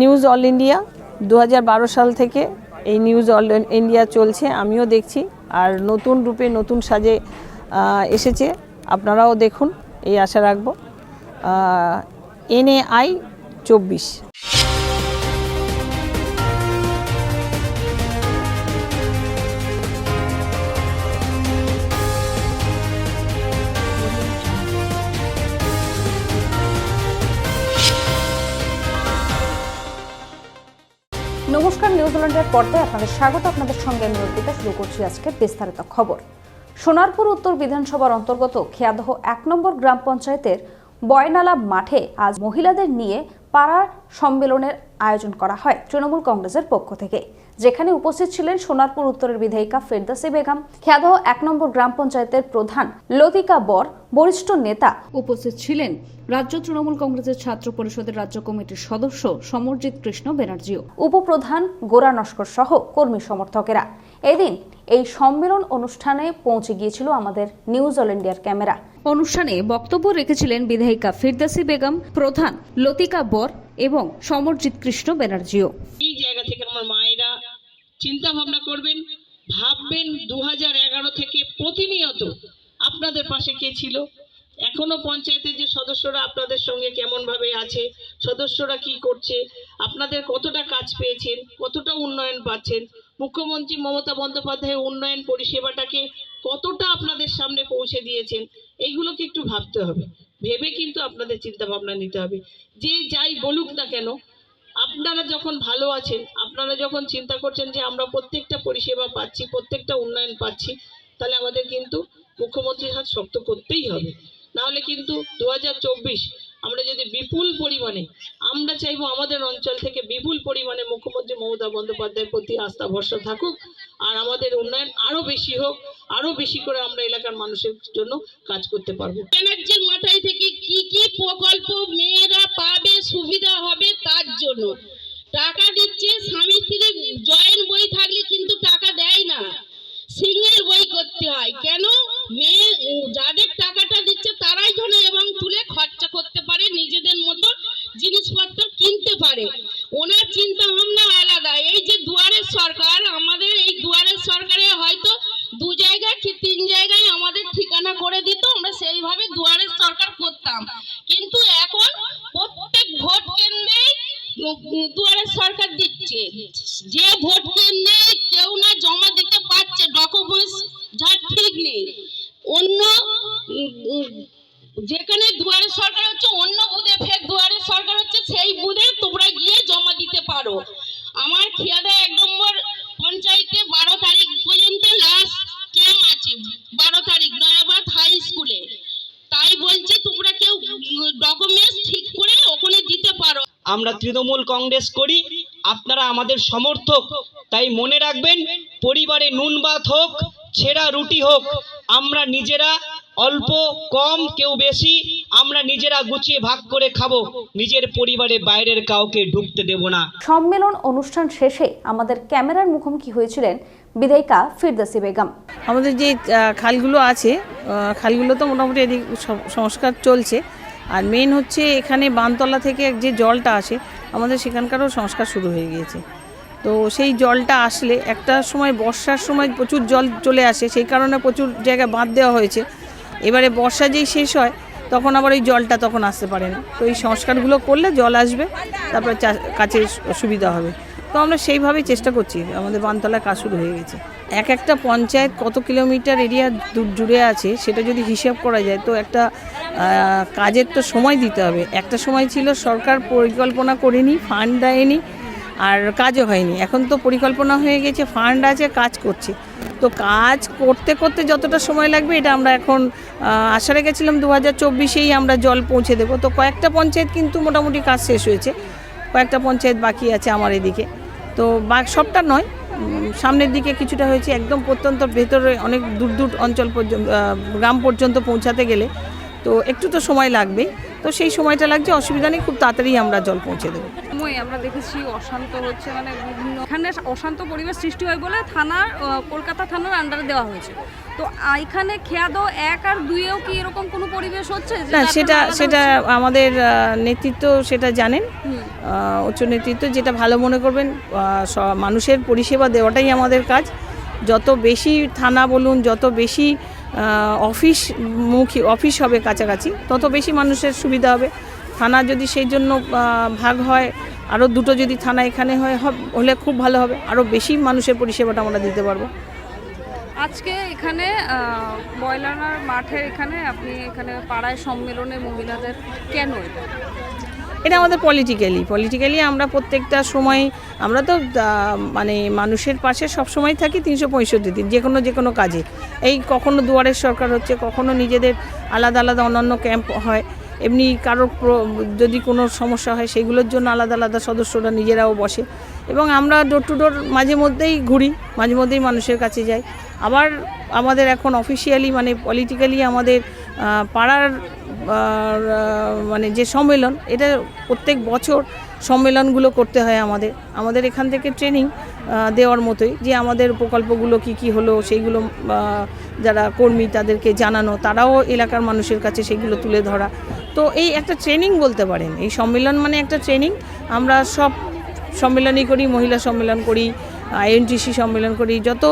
News all India দু হাজার বারো সাল থেকে এই নিউজ অল ইন্ডিয়া চলছে, আমিও দেখছি। আর নতুন রূপে নতুন সাজে এসেছে, আপনারাও দেখুন, এই আশা রাখব। এনএআই চব্বিশ। নিউজিল্যান্ডের পর্দায় আপনাদের স্বাগত, আপনাদের সঙ্গে আমি অর্পিতা, শুরু করছি আজকে বিস্তারিত খবর। সোনারপুর উত্তর বিধানসভার অন্তর্গত খেয়াদহ এক নম্বর গ্রাম পঞ্চায়েতের বয়নালা মাঠে আজ মহিলাদের নিয়ে পাড়ার সম্মেলনের আয়োজন করা হয় তৃণমূল কংগ্রেসের পক্ষ থেকে। যেখানে উপস্থিত ছিলেন সোনারপুর উত্তরের বিধায়িকা ফেরদাসি বেগম। খেয়াদহ এক নম্বর গ্রাম পঞ্চায়েতের প্রধান লতিকা বর, বরিষ্ঠ নেতা উপস্থিত ছিলেন রাজ্য তৃণমূল কংগ্রেসের ছাত্র পরিষদের রাজ্য কমিটির সদস্য সমরজিৎ কৃষ্ণ ব্যানার্জিও। উপপ্রধান গোরা নস্কর সহ কর্মী সমর্থকেরা। এদিন এই সম্মেলন অনুষ্ঠানে পৌঁছে গিয়েছিল আমাদের নিউজ অল ইন্ডিয়ার ক্যামেরা। অনুষ্ঠানে বক্তব্য রেখেছিলেন বিধায়িকা ফিরদাসি বেগম, প্রধান লতিকা বর এবং সমরজিৎ কৃষ্ণ ব্যানার্জিও। এই জায়গা থেকে চিন্তা ভাবনা করবেন, ভাববেন দু থেকে প্রতিনিয়ত আপনাদের পাশে কে ছিল, এখনও পঞ্চায়েতের যে সদস্যরা আপনাদের সঙ্গে কেমন ভাবে আছে, সদস্যরা কি করছে, আপনাদের কতটা কাজ পেয়েছেন, কতটা উন্নয়ন পাচ্ছেন, মুখ্যমন্ত্রী মমতা বন্দ্যোপাধ্যায় উন্নয়ন পরিষেবাটাকে কতটা আপনাদের সামনে পৌঁছে দিয়েছেন, এইগুলোকে একটু ভাবতে হবে, ভেবে কিন্তু আপনাদের চিন্তা ভাবনা নিতে হবে, যে যাই বলুক না কেন আপনারা যখন ভালো আছেন, আপনারা যখন চিন্তা করছেন যে আমরা প্রত্যেকটা পরিষেবা পাচ্ছি, প্রত্যেকটা উন্নয়ন পাচ্ছি, তাহলে আমাদের কিন্তু মুখ্যমন্ত্রীর হাত শক্ত করতেই হবে। নাহলে কিন্তু দু হাজার চব্বিশ আমরা যদি বিপুল পরিমাণে, আমরা চাইব আমাদের অঞ্চল থেকে বিপুল পরিমাণে মুখ্যমন্ত্রী মমতা বন্দ্যোপাধ্যায়ের প্রতি আস্থা, ভরসা থাকুক, আর আমাদের উন্নয়ন আরও বেশি হোক, আরও বেশি করে আমরা এলাকার মানুষের জন্য কাজ করতে পারব। ব্যানার্জির মাথায় থেকে কি কি প্রকল্প মেয়েরা পাবে, সুবিধা হবে তার জন্য। টাকা দিচ্ছে, স্বামী স্ত্রী জয়েন্ট বই থাকলে কিন্তু টাকা দেয় না। সিঙ্গেল বই করতে হয়। কেন? মেয়ে, যাদের টাকাটা দিচ্ছে তারাই যেন এবং তুলে খরচা করতে পারে নিজেদের মতো জিনিসপত্র কিনতে পারে ওনার চিন্তা ভাবনা আলাদা এই যে দুয়ারের সরকার আমাদের এই দুয়ারের সরকারে হয়তো দু জায়গায় কি তিন জায়গায় আমাদের ঠিকানা করে দিত আমরা সেইভাবে দুয়ারের সরকার করতাম কিন্তু এখন প্রত্যেক ভোট কেন্দ্রেই উম, দুয়ারের সরকার দিচ্ছে যে ভোট কেন্দ্রে কেউ না জমা দিতে পারছে ডকুমেন্টস যার ঠিক নেই অন্য উম, উম, যেখানে দুয়ারের সরকার হচ্ছে অন্য বুথে ফের দুয়ারের সরকার হচ্ছে সেই বুথে তোমরা গিয়ে জমা দিতে পারো আমার খিয়াদা এক নম্বর পঞ্চায়েতে বারো তারিখ পর্যন্ত লাস্ট ক্যাম্প আছে বারো তারিখ নয়াবাদ হাই স্কুলে তাই বলছে তোমরা কেউ ডকুমেন্টস ঠিক করে ওখানে দিতে পারো আমরা তৃণমূল কংগ্রেস করি আপনারা আমাদের সমর্থক। তাই মনে রাখবেন পরিবারে নুন ভাত হোক ছেঁড়া রুটি হোক আমরা নিজেরা অল্প কম কেউ বেশি আমরা নিজেরা গুছিয়ে ভাগ করে খাব। নিজের পরিবারে বাইরের কাউকে ঢুকতে দেব না। সম্মেলন অনুষ্ঠান শেষে আমাদের ক্যামেরার মুখোমুখি হয়েছিলেন বিধায়িকা ফিরদাসি বেগম। আমাদের যে খালগুলো আছে খালগুলো তো মোটামুটি এদিক সংস্কার চলছে। আর মেন হচ্ছে এখানে বানতলা থেকে যে জলটা আসে, আমাদের সেখানকারও সংস্কার শুরু হয়ে গিয়েছে। তো সেই জলটা আসলে একটা সময় বর্ষার সময় প্রচুর জল চলে আসে, সেই কারণে প্রচুর জায়গায় বাঁধ দেওয়া হয়েছে। এবারে বর্ষা যেই শেষ হয়, তখন আবার এই জলটা তখন আসতে পারে না। তো এই সংস্কারগুলো করলে জল আসবে, তারপরে কাজের সুবিধা হবে। তো আমরা সেইভাবেই চেষ্টা করছি। আমাদের বানতলায় কাজ শুরু হয়ে গেছে। এক একটা পঞ্চায়েত কত কিলোমিটার এরিয়া দূর জুড়ে আছে, সেটা যদি হিসাব করা যায়, তো একটা কাজের তো সময় দিতে হবে। একটা সময় ছিল সরকার পরিকল্পনা করেনি ফান্ড দেয়নি, আর কাজও হয়নি। এখন তো পরিকল্পনা হয়ে গেছে ফান্ড আছে, কাজ করছে। তো কাজ করতে করতে যতটা সময় লাগবে, এটা আমরা এখন আশা রেখেছিলাম দু হাজার চব্বিশেই আমরা জল পৌঁছে দেবো। তো কয়েকটা পঞ্চায়েত কিন্তু মোটামুটি কাজ শেষ হয়েছে। কয়েকটা পঞ্চায়েত বাকি আছে আমার এদিকে। তো বা সবটা নয় সামনের দিকে কিছুটা হয়েছে, একদম প্রত্যন্ত ভেতরে অনেক দূর দূর অঞ্চল পর্যন্ত গ্রাম পর্যন্ত পৌঁছাতে গেলে। তো একটু তো সময় লাগবে তো সেই সময়টা লাগছে অসুবিধা নেই খুব তাড়াতাড়ি আমরা জল পৌঁছে দেবো। সময় আমরা দেখেছি অশান্ত হচ্ছে মানে বিভিন্ন এখানে অশান্ত পরিবেশ সৃষ্টি হয় বলে থানার কলকাতা থানার আন্ডারে দেওয়া হয়েছে। তো এখানে খেয়াদো এক আর দুইয়েও কি এরকম কোনো পরিবেশ হচ্ছে? না সেটা সেটা আমাদের নেতৃত্ব সেটা জানেন। উচ্চ নেতৃত্ব যেটা ভালো মনে করবেন মানুষের পরিষেবা দেওয়াটাই আমাদের কাজ। যত বেশি থানা বলুন যত বেশি অফিস মুখী, অফিস হবে কাছাকাছি। তত বেশি মানুষের সুবিধা হবে। থানা যদি সেই জন্য ভাগ হয় আরও দুটো যদি থানা এখানে হয় হলে খুব ভালো হবে। আরও বেশি মানুষের পরিষেবাটা আমরা দিতে পারব। আজকে এখানে বয়লানার মাঠে এখানে আপনি এখানে পাড়ায় সম্মেলনে মহিলাদের কেন এটা? এটা আমাদের পলিটিক্যালি পলিটিক্যালি আমরা প্রত্যেকটা সময়, আমরা তো মানে মানুষের পাশে সব সময় থাকি তিনশো পঁয়ষট্টি দিন যে কোনো যে কোনো কাজে। এই কখনো দুয়ারের সরকার হচ্ছে, কখনো নিজেদের আলাদা আলাদা অন্যান্য ক্যাম্প হয়। এমনি কারোর যদি কোনো সমস্যা হয়, সেগুলোর জন্য আলাদা আলাদা সদস্যরা নিজেরাও বসে। এবং আমরা ডোর টু ডোর মাঝে মধ্যেই ঘুরি, মাঝে মধ্যেই মানুষের কাছে যাই। আবার আমাদের এখন অফিসিয়ালি মানে পলিটিক্যালি আমাদের পাড়ার মানে যে সম্মেলন, এটা প্রত্যেক বছর সম্মেলনগুলো করতে হয় আমাদের। আমাদের এখান থেকে ট্রেনিং দেওয়ার মতোই যে আমাদের প্রকল্পগুলো কি কি হলো, সেইগুলো যারা কর্মী তাদেরকে জানানো, তারাও এলাকার মানুষের কাছে সেগুলো তুলে ধরা। তো এই একটা ট্রেনিং বলতে পারেন, এই সম্মেলন মানে একটা ট্রেনিং আমরা সব সম্মেলনই করি, মহিলা সম্মেলন করি আইএনটিসি সম্মেলন করি যত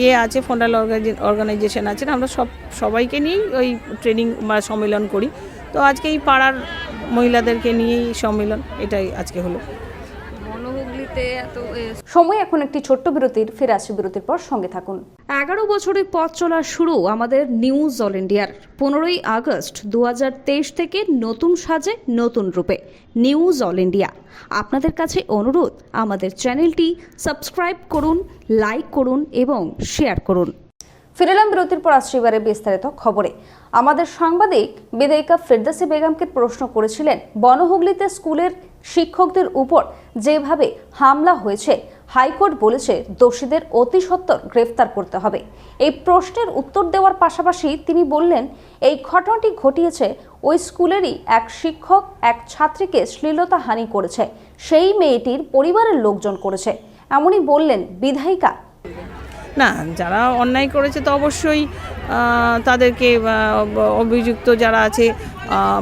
ইয়ে আছে, ফন্ডাল অর্গানাইজেশন আছে, আমরা সব, সবাইকে নিয়েই ওই ট্রেনিং বা সম্মেলন করি। তো আজকে এই পাড়ার মহিলাদেরকে নিয়েই সম্মেলন, এটাই আজকে হলো। এত সময় এখন একটি ছোট্ট বিরতির ফিরে আসি বিরতির পর সঙ্গে থাকুন। এগারো বছরের পথ চলা শুরু আমাদের নিউজ অল ইন্ডিয়ার পনেরোই আগস্ট দু থেকে নতুন সাজে নতুন রূপে নিউজ অল ইন্ডিয়া আপনাদের কাছে অনুরোধ আমাদের চ্যানেলটি সাবস্ক্রাইব করুন লাইক করুন এবং শেয়ার করুন। ফিরেলাম বিরতির পর আসছি এবারে বিস্তারিত খবরে। আমাদের সাংবাদিক বিদায়িকা ফেরদাসি বেগমকে প্রশ্ন করেছিলেন বনহুগলিতে স্কুলের শিক্ষকদের উপর যেভাবে হামলা হয়েছে, হাইকোর্ট বলেছে দোষীদের অতি সত্বর গ্রেফতার করতে হবে। এই প্রশ্নের উত্তর দেওয়ার পাশাপাশি তিনি বললেন, এই ঘটনাটি ঘটিয়েছে ওই স্কুলেরই এক শিক্ষক, এক ছাত্রীকে শ্লীলতা হানি করেছে। সেই মেয়েটির পরিবারের লোকজন করেছে। এমনই বললেন বিধায়িকা। না, যারা অন্যায় করেছে তো অবশ্যই তাদেরকে অভিযুক্ত যারা আছে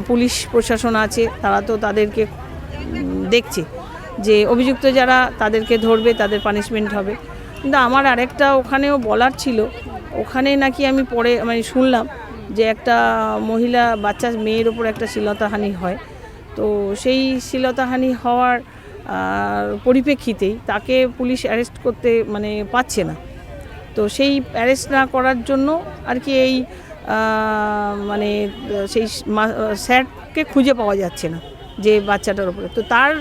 পুলিশ প্রশাসন আছে, তারা তো তাদেরকে দেখছে। যে অভিযুক্ত যারা তাদেরকে ধরবে, তাদের পানিশমেন্ট হবে। কিন্তু আমার আরেকটা ওখানেও বলার ছিল ওখানে নাকি আমি পরে মানে শুনলাম যে একটা মহিলা, বাচ্চা মেয়ের ওপর একটা শ্লীলতাহানি হয়। তো সেই শ্লীলতাহানি হওয়ার পরিপ্রেক্ষিতেই তাকে পুলিশ অ্যারেস্ট করতে মানে পাচ্ছে না। তো সেই অ্যারেস্ট না করার জন্য আর কি এই মানে সেই স্যারকে খুঁজে পাওয়া যাচ্ছে না, যে বাচ্চাটার উপরে তো তার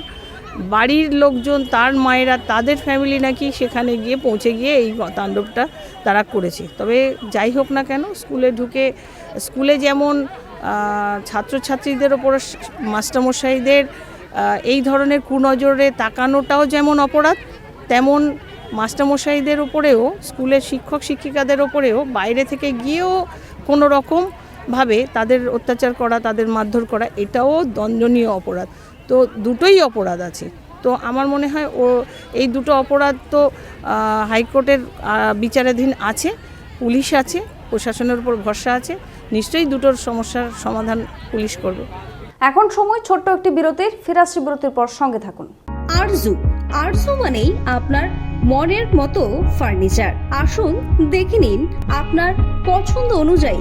বাড়ির লোকজন, তার মায়েরা, তাদের ফ্যামিলি নাকি সেখানে গিয়ে পৌঁছে গিয়ে এই তাণ্ডবটা তারা করেছে। তবে যাই হোক না কেন, স্কুলে ঢুকে, স্কুলে যেমন ছাত্রছাত্রীদের ওপর মাস্টারমশাইদের এই ধরনের কুনজরে তাকানোটাও যেমন অপরাধ, তেমন মাস্টারমশাইদের ওপরেও, স্কুলের শিক্ষক শিক্ষিকাদের ওপরেও, বাইরে থেকে গিয়েও কোনো রকম ভাবে তাদের অত্যাচার করা, তাদের মারধর করা, এটাও দণ্ডনীয় অপরাধ। তো দুটোই অপরাধ আছে। তো আমার মনে হয় ও এই দুটো অপরাধ তো হাইকোর্টের বিচারাধীন আছে পুলিশ আছে প্রশাসনের উপর ভরসা আছে নিশ্চয়ই দুটোর সমস্যার সমাধান পুলিশ করবে। এখন সময় ছোট্ট একটি বিরতির ফিরাসি বিরতির পর সঙ্গে থাকুন। আরজু আরজু মানেই আপনার মনের মতো ফার্নিচার। আসুন দেখে নিন আপনার পছন্দ অনুযায়ী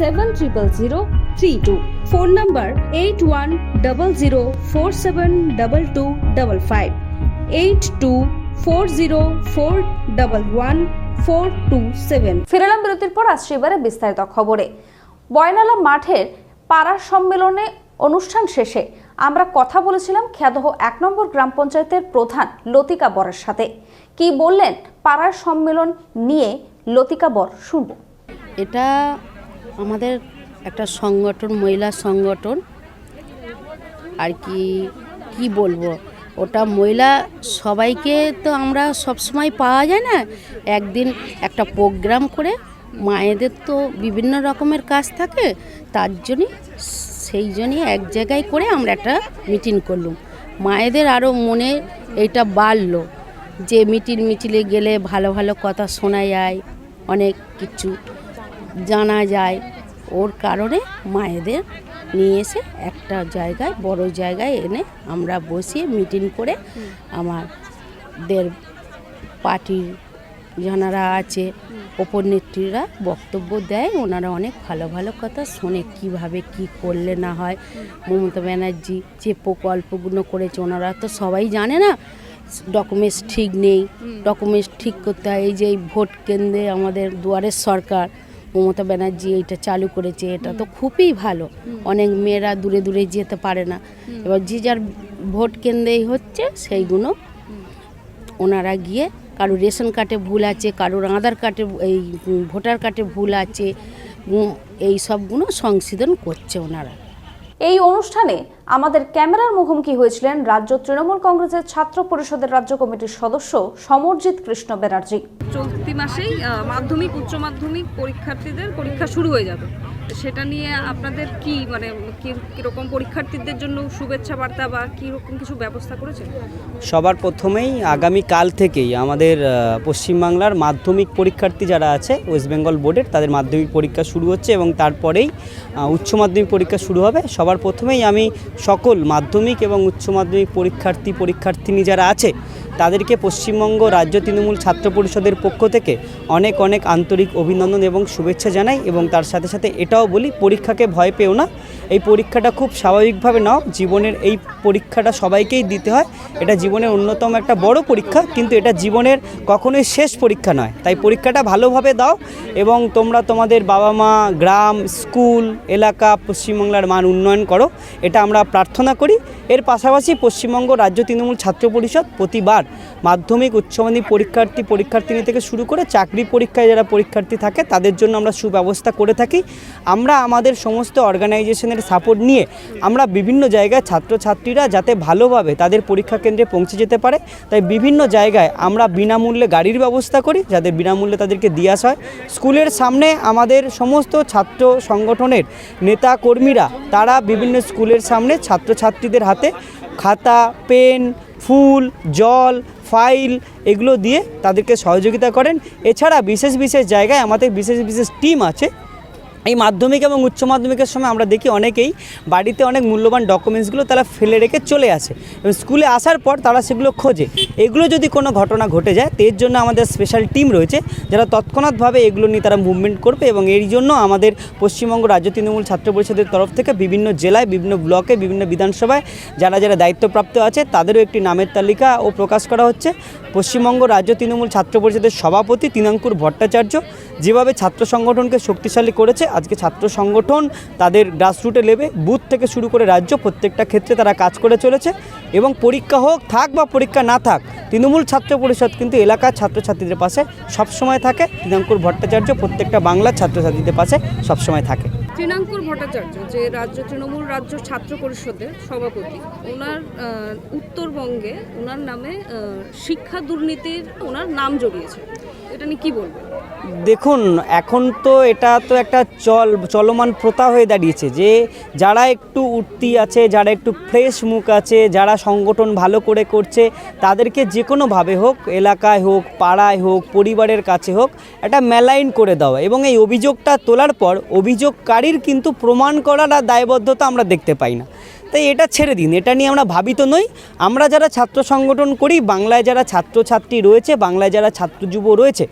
seven triple zero three two phone number eight one double zero four seven double two double five eight two four zero four double one four two seven ফিরেলাম বিরতির পর আসছে এবারে বিস্তারিত খবরে। বয়নালা মাঠের পাড়া সম্মেলনে অনুষ্ঠান শেষে আমরা কথা বলেছিলাম খ্যাদহ এক নম্বর গ্রাম পঞ্চায়েতের প্রধান লতিকা বরের সাথে। কি বললেন পাড়ার সম্মেলন নিয়ে লতিকা বর শুনব। এটা আমাদের একটা সংগঠন, মহিলা সংগঠন, আর কি কি বলব? ওটা মহিলা সবাইকে তো আমরা সবসময় পাওয়া যায় না। একদিন একটা প্রোগ্রাম করে মায়েদের তো বিভিন্ন রকমের কাজ থাকে, তার জন্যই, সেই জন্যই এক জায়গায় করে আমরা একটা মিটিং করলাম। মায়েদের আরও মনে এইটা বাড়লো যে মিটিং মিছিলে গেলে ভালো ভালো কথা শোনা যায়, অনেক কিছু। জানা যায়। ওর কারণে মায়েদের নিয়ে এসে একটা জায়গায় বড় জায়গায় এনে আমরা বসিয়ে মিটিং করে আমাদের পার্টির যারা আছে উপনেত্রীরা বক্তব্য দেয়। ওনারা অনেক ভালো ভালো কথা শোনে কীভাবে কি করলে না হয়। মমতা ব্যানার্জি যে প্রকল্পগুলো করেছে ওনারা তো সবাই জানে না ডকুমেন্টস ঠিক নেই। ডকুমেন্টস ঠিক করতে হয় এই যে এই ভোট কেন্দ্রে আমাদের দুয়ারের সরকার মমতা ব্যানার্জি এইটা চালু করেছে, এটা তো খুবই ভালো। অনেক মেয়েরা দূরে দূরে যেতে পারে না। এবার যে যার ভোট কেন্দ্রেই হচ্ছে, সেইগুলো ওনারা গিয়ে কারোর রেশন কার্ডে ভুল আছে, কারোর আধার কার্ডে এই ভোটার কার্ডে ভুল আছে এই সবগুলো সংশোধন করছে ওনারা। এই অনুষ্ঠানে আমাদের ক্যামেরার মুখোমুখি হয়েছিলেন রাজ্য তৃণমূল কংগ্রেসের ছাত্র পরিষদের রাজ্য কমিটির সদস্য সমরজিৎ কৃষ্ণ ব্যানার্জি। চলতি মাসেই মাধ্যমিক, উচ্চ মাধ্যমিক পরীক্ষার্থীদের পরীক্ষা শুরু হয়ে যাবে। সেটা নিয়ে আপনাদের কি মানে কীরকম পরীক্ষার্থীদের জন্য শুভেচ্ছা বার্তা বা কীরকম কিছু ব্যবস্থা করেছেন? সবার প্রথমেই আগামী কাল থেকেই আমাদের পশ্চিমবাংলার মাধ্যমিক পরীক্ষার্থী যারা আছে ওয়েস্ট বেঙ্গল বোর্ডের, তাদের মাধ্যমিক পরীক্ষা শুরু হচ্ছে এবং তারপরেই উচ্চ মাধ্যমিক পরীক্ষা শুরু হবে। সবার প্রথমেই আমি সকল মাধ্যমিক এবং উচ্চ মাধ্যমিক পরীক্ষার্থী, পরীক্ষার্থিনী যারা আছে তাদেরকে পশ্চিমবঙ্গ রাজ্য তৃণমূল ছাত্র পরিষদের পক্ষ থেকে অনেক অনেক আন্তরিক অভিনন্দন এবং শুভেচ্ছা জানাই এবং তার সাথে সাথে এটাও বলি, পরীক্ষাকে ভয় পেও না। এই পরীক্ষাটা খুব স্বাভাবিকভাবে নাও, জীবনের এই পরীক্ষাটা সবাইকেই দিতে হয়। এটা জীবনের অন্যতম একটা বড় পরীক্ষা, কিন্তু এটা জীবনের কখনোই শেষ পরীক্ষা নয়। তাই পরীক্ষাটা ভালোভাবে দাও এবং তোমরা তোমাদের বাবা মা গ্রাম, স্কুল, এলাকা, পশ্চিমবাংলার মান উন্নয়ন করো। এটা আমরা প্রার্থনা করি। এর পাশাপাশি পশ্চিমবঙ্গ রাজ্য তৃণমূল ছাত্র পরিষদ প্রতিবার মাধ্যমিক, উচ্চ মাধ্যমিক পরীক্ষার্থী, পরীক্ষার্থিনী থেকে শুরু করে চাকরি পরীক্ষায় যারা পরীক্ষার্থী থাকে, তাদের জন্য আমরা সুব্যবস্থা করে থাকি। আমরা আমাদের সমস্ত অর্গানাইজেশনের সাপোর্ট নিয়ে আমরা বিভিন্ন জায়গায় ছাত্রছাত্রীরা যাতে ভালোভাবে তাদের পরীক্ষা কেন্দ্রে পৌঁছে যেতে পারে। তাই বিভিন্ন জায়গায় আমরা বিনামূল্যে গাড়ির ব্যবস্থা করি, যাদের বিনামূল্যে তাদেরকে দিয়ে আসা হয়। স্কুলের সামনে আমাদের সমস্ত ছাত্র সংগঠনের নেতা কর্মীরা তারা বিভিন্ন স্কুলের সামনে ছাত্রছাত্রীদের হাতে খাতা, পেন ফুল, জল, ফাইল এগুলো দিয়ে তাদেরকে সহযোগিতা করেন। এছাড়া বিশেষ বিশেষ জায়গায় আমাদের বিশেষ বিশেষ টিম আছে। এই মাধ্যমিক এবং উচ্চ মাধ্যমিকের সময় আমরা দেখি অনেকেই বাড়িতে অনেক মূল্যবান ডকুমেন্টসগুলো তারা ফেলে রেখে চলে আসে এবং স্কুলে আসার পর তারা সেগুলো খোঁজে। এগুলো যদি কোনো ঘটনা ঘটে যায়, তো এর জন্য আমাদের স্পেশাল টিম রয়েছে যারা তৎক্ষণাৎভাবে এগুলো নিয়ে তারা মুভমেন্ট করবে এবং এর জন্য আমাদের পশ্চিমবঙ্গ রাজ্য তৃণমূল ছাত্র পরিষদের তরফ থেকে বিভিন্ন জেলায়, বিভিন্ন ব্লকে, বিভিন্ন বিধানসভায় যারা যারা দায়িত্বপ্রাপ্ত আছে, তাদেরও একটি নামের তালিকা ও প্রকাশ করা হচ্ছে। পশ্চিমবঙ্গ রাজ্য তৃণমূল ছাত্র পরিষদের সভাপতি তিনাঙ্কুর ভট্টাচার্য যেভাবে ছাত্র সংগঠনকে শক্তিশালী করেছে, আজকে ছাত্র সংগঠন তাদের গ্রাসরুটে লেবে বুথ থেকে শুরু করে রাজ্য প্রত্যেকটা ক্ষেত্রে তারা কাজ করে চলেছে এবং পরীক্ষা হোক, থাক বা পরীক্ষা না থাক, তৃণমূল ছাত্র পরিষদ কিন্তু এলাকার ছাত্রছাত্রীদের পাশে সবসময় থাকে। তিনাঙ্কুর ভট্টাচার্য প্রত্যেকটা বাংলার ছাত্রছাত্রীদের পাশে সবসময় থাকে। তৃণাঙ্কুর ভট্টাচার্য, যে রাজ্য, তৃণমূল রাজ্য ছাত্র পরিষদের সভাপতি, ওনার উত্তরবঙ্গে ওনার নামে শিক্ষা দুর্নীতির ওনার নাম জড়িয়েছে। এটা নিয়ে কি বলবেন? দেখুন, এখন তো এটা তো একটা চল, চলমান প্রথা হয়ে দাঁড়িয়েছে যে যারা একটু উঠতি আছে, যারা একটু ফ্রেশ মুখ আছে, যারা সংগঠন ভালো করে করছে, তাদেরকে যে কোনোভাবে হোক, এলাকায় হোক, পাড়ায় হোক, পরিবারের কাছে হোক, একটা মেলাইন করে দেওয়া। এবং এই অভিযোগটা তোলার পর অভিযোগকারীর কিন্তু প্রমাণ করার দায়বদ্ধতা আমরা দেখতে পাই না। তাই এটা ছেড়ে দিন, এটা নিয়ে আমরা ভাবিত নই। আমরা যারা ছাত্র সংগঠন করি, বাংলায় যারা ছাত্রছাত্রী রয়েছে, বাংলায় যারা ছাত্র যুব রয়েছে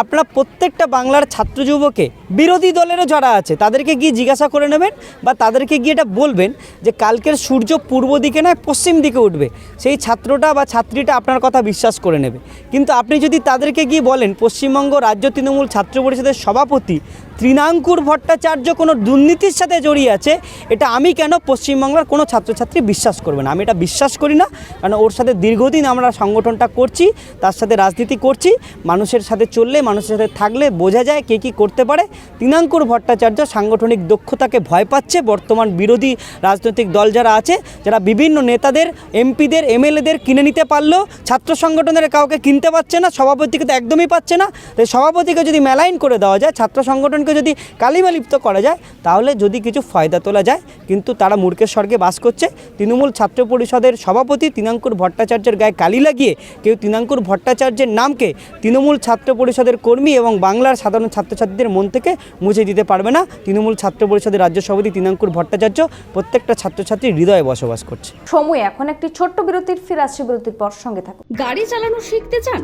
আপনারা প্রত্যেকটা বাংলার ছাত্র যুবকে, বিরোধী দলেরও যারা আছে, তাদেরকে গিয়ে জিজ্ঞাসা করে নেবেন বা তাদেরকে গিয়ে এটা বলবেন যে কালকের সূর্য পূর্ব দিকে নয়, পশ্চিম দিকে উঠবে। সেই ছাত্রটা বা ছাত্রীটা আপনার কথা বিশ্বাস করে নেবে। কিন্তু আপনি যদি তাদেরকে গিয়ে বলেন, পশ্চিমবঙ্গ রাজ্য তৃণমূল ছাত্র পরিষদের সভাপতি তৃণাঙ্কুর ভট্টাচার্য কোনো দুর্নীতির সাথে জড়িয়ে আছে, এটা আমি কেন পশ্চিমবাংলার কোনো ছাত্রছাত্রী বিশ্বাস করবে না? আমি এটা বিশ্বাস করি না কারণ ওর সাথে দীর্ঘদিন আমরা সংগঠনটা করছি, তার সাথে রাজনীতি করছি, মানুষের সাথে চললে মানুষের সাথে থাকলে বোঝা যায় কে কী করতে পারে। তৃণাঙ্কুর ভট্টাচার্য সাংগঠনিক দক্ষতাকে ভয় পাচ্ছে। বর্তমান বিরোধী রাজনৈতিক দল যারা আছে, যারা বিভিন্ন নেতাদের, এমপিদের, এমএলএদের কিনে নিতে পারলেও ছাত্র সংগঠনের কাউকে কিনতে পারছে না, সভাপতিকে তো একদমই পাচ্ছে না। তাই সভাপতিকে যদি মেলাইন করে দেওয়া যায়, ছাত্র সংগঠনকে যদি কালিমা লিপ্ত করা যায়, তাহলে যদি কিছু ফায়দা তোলা যায়, কিন্তু তারা মূর্খের স্বর্গে বাস করছে। তৃণমূল ছাত্র পরিষদের সভাপতি তৃণাঙ্কুর ভট্টাচার্যের গায়ে কালি লাগিয়ে কেউ তৃণাঙ্কুর ভট্টাচার্যের নামকে তৃণমূল ছাত্র পরিষদের কর্মী এবং বাংলার সাধারণ ছাত্রছাত্রীদের মন থেকে মুছে দিতে পারবে না। তৃণমূল ছাত্র পরিষদের রাজ্য সভাপতি তৃণাঙ্কুর ভট্টাচার্য প্রত্যেকটা ছাত্রছাত্রীর হৃদয়ে বসবাস করছে। সময় এখন একটি ছোট্ট বিরতির ফিরে আসছে বিরতির পর সঙ্গে থাকুন। গাড়ি চালানো শিখতে চান?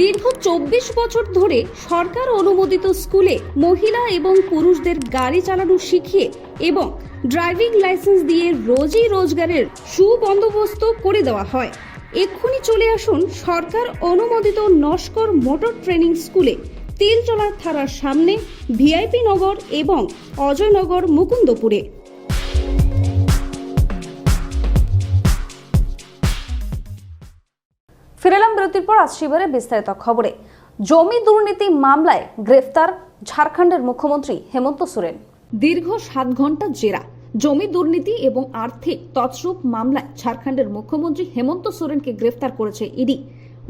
দীর্ঘ চব্বিশ বছর ধরে সরকার অনুমোদিত স্কুলে মহিলা এবং পুরুষদের গাড়ি চালানো শিখিয়ে এবং ড্রাইভিং লাইসেন্স দিয়ে রোজই রোজগারের সুবন্দোবস্ত করে দেওয়া হয়। এক্ষুনি চলে আসুন সরকার অনুমোদিত নস্কর মোটর ট্রেনিং স্কুলে। তিলচলার থানার সামনে ভিআইপি নগর এবং অজয়নগর মুকুন্দপুরে। ফিরে এলাম বিরতির পর আজ শিবিরে বিস্তারিত খবরে। জমি দুর্নীতি মামলায় গ্রেফতার ঝাড়খণ্ডের মুখ্যমন্ত্রী হেমন্ত সোরেন। দীর্ঘ সাত ঘণ্টা জেরা। জমি দুর্নীতি এবং আর্থিক তছরূপ মামলায় ঝাড়খণ্ডের মুখ্যমন্ত্রী হেমন্ত সোরেনকে গ্রেফতার করেছে ইডি।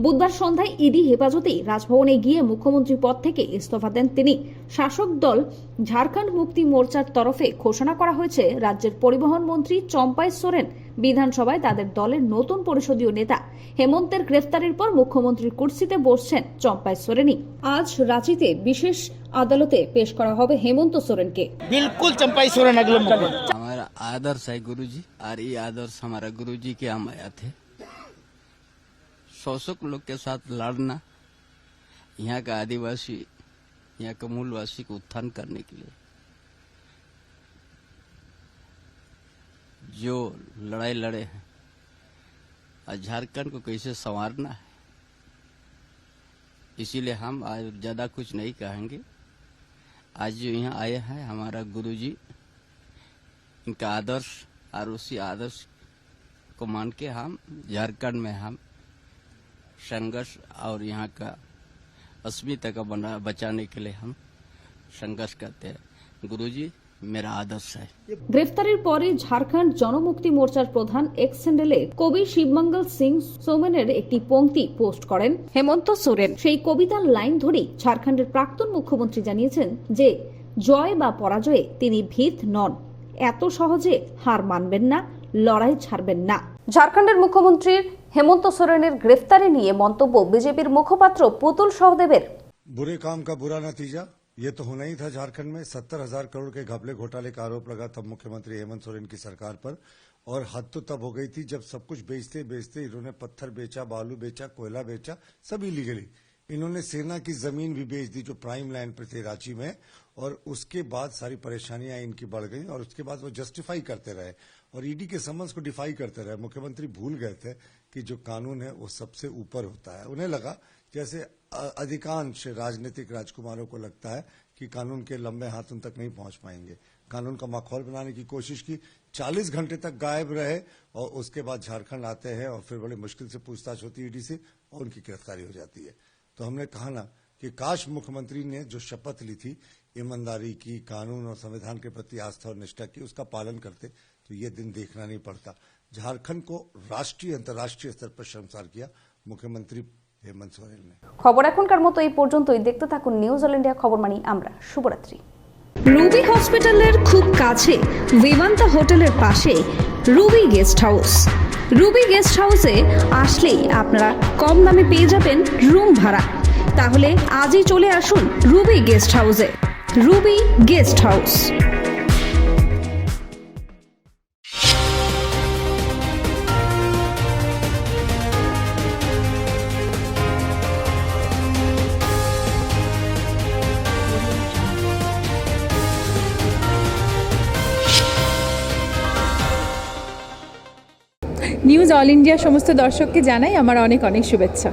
বুধবার সন্ধ্যায় ইডি হেফাজতেই রাজভবনে গিয়ে মুখ্যমন্ত্রী পদ থেকে ইস্তফা দেন তিনি। শাসক দল ঝাড়খণ্ড মুক্তি মোর্চার তরফে ঘোষণা করা হয়েছে, রাজ্যের পরিবহন মন্ত্রী চম্পাই সোরেন বিধানসভায় তাদের দলের নতুন পরিষদীয় নেতা হেমন্তের গ্রেফতারের পর মুখ্যমন্ত্রীর কুর্সিতে বসছেন চম্পাই সোরেনই আজ রাঁচিতে বিশেষ আদালতে পেশ করা হবে হেমন্ত সোরেনকে बिल्कुल चंपाई सोरेन अगले मुख्यमंत्री हमारा आदर्श है गुरुजी और ये आदर्श हमारा गुरुजी के हम आया थे शोषक लोग के साथ लड़ना यहाँ का आदिवासी यहाँ का मूलवासी को उत्थान करने के लिए जो लड़ाई लड़े हैं। और झारखंड को कैसे संवारना है? इसीलिए हम आज ज़्यादा कुछ नहीं कहेंगे। आज जो यहाँ आए हैं, हमारा गुरुजी, इनका आदर्श और उसी आदर्श को मान के हम झारखंड में हम संघर्ष और यहाँ का अस्मिता का बना, बचाने के लिए हम संघर्ष करते हैं। गुरुजी গ্রেফতারের পরে ঝাড়খণ্ড জনমুক্তি মোর্চার প্রধান এক্স স্যান্ডেলে কবি শিবমঙ্গল সিং সোমেনের একটি পংক্তি পোস্ট করেন। হেমন্ত সোরেন। সেই কবিতার লাইন ধরেই ঝাড়খণ্ডের প্রাক্তন মুখ্যমন্ত্রী জানিয়েছেন যে জয় বা পরাজয়ে তিনি ভীত নন। এত সহজে হার মানবেন না লড়াই ছাড়বেন না। ঝাড়খণ্ডের মুখ্যমন্ত্রীর হেমন্ত সোরেনের গ্রেফতারি নিয়ে মন্তব্য বিজেপির মুখপাত্র পুতুল সহদেবের। বুরে কাম কা বুরা নতিজা ये तो होना ही था झारखंड में। सत्तर हज़ार करोड़ के घपले घोटाले का आरोप लगा तब मुख्यमंत्री हेमंत सोरेन की सरकार पर, और हद तो तब हो गई थी जब सब कुछ बेचते बेचते इन्होंने पत्थर बेचा, बालू बेचा, कोयला बेचा, सब इलीगली इन्होंने सेना की ज़मीन भी बेच दी जो प्राइम लैंड पर थे रांची में, और उसके बाद सारी परेशानियाँ इनकी बढ़ गई, और उसके बाद वो जस्टिफाई करते रहे, और ईडी के समन्स को डिफाई करते रहे। मुख्यमंत्री भूल गए थे कि जो कानून है वो सबसे ऊपर होता है। उन्हें लगा जैसे अधिकांश राजनीतिक राजकुमारों को लगता है कि कानून के लंबे हाथ तक नहीं पहुँच पाएँगे। कानून का माहौल बनाने की कोशिश की 40 घंटे तक गायब रहे और उसके बाद झारखंड आते हैं और फिर बड़ी मुश्किल से पूछताछ होती है ईडी से और उनकी गिरफ्तारी हो जाती है। तो हमने कहा ना कि काश मुख्यमंत्री ने जो शपथ ली थी, ईमानदारी की, कानून और संविधान के प्रति आस्था और निष्ठा की, उसका पालन करते तो ये दिन देखना नहीं पड़ता। झारखंड को राष्ट्रीय, अंतर्राष्ट्रीय स्तर पर शर्मसार किया। मुख्यमंत्री খবর এখনকার মতো এই পর্যন্তই। দেখতে থাকুন নিউজ অল ইন্ডিয়া খবর মানি আমরা। শুভরাত্রি। রুবি হসপিটালের খুব কাছে বিমানতা হোটেলের পাশে Ruby guest house. Ruby guest হাউসে আসলেই আপনারা কম দামে পেয়ে যাবেন রুম ভাড়া। তাহলে আজই চলে আসুন রুবি গেস্ট হাউসে। Ruby guest house. All India সমস্ত দর্শককে জানাই আমার অনেক অনেক শুভেচ্ছা।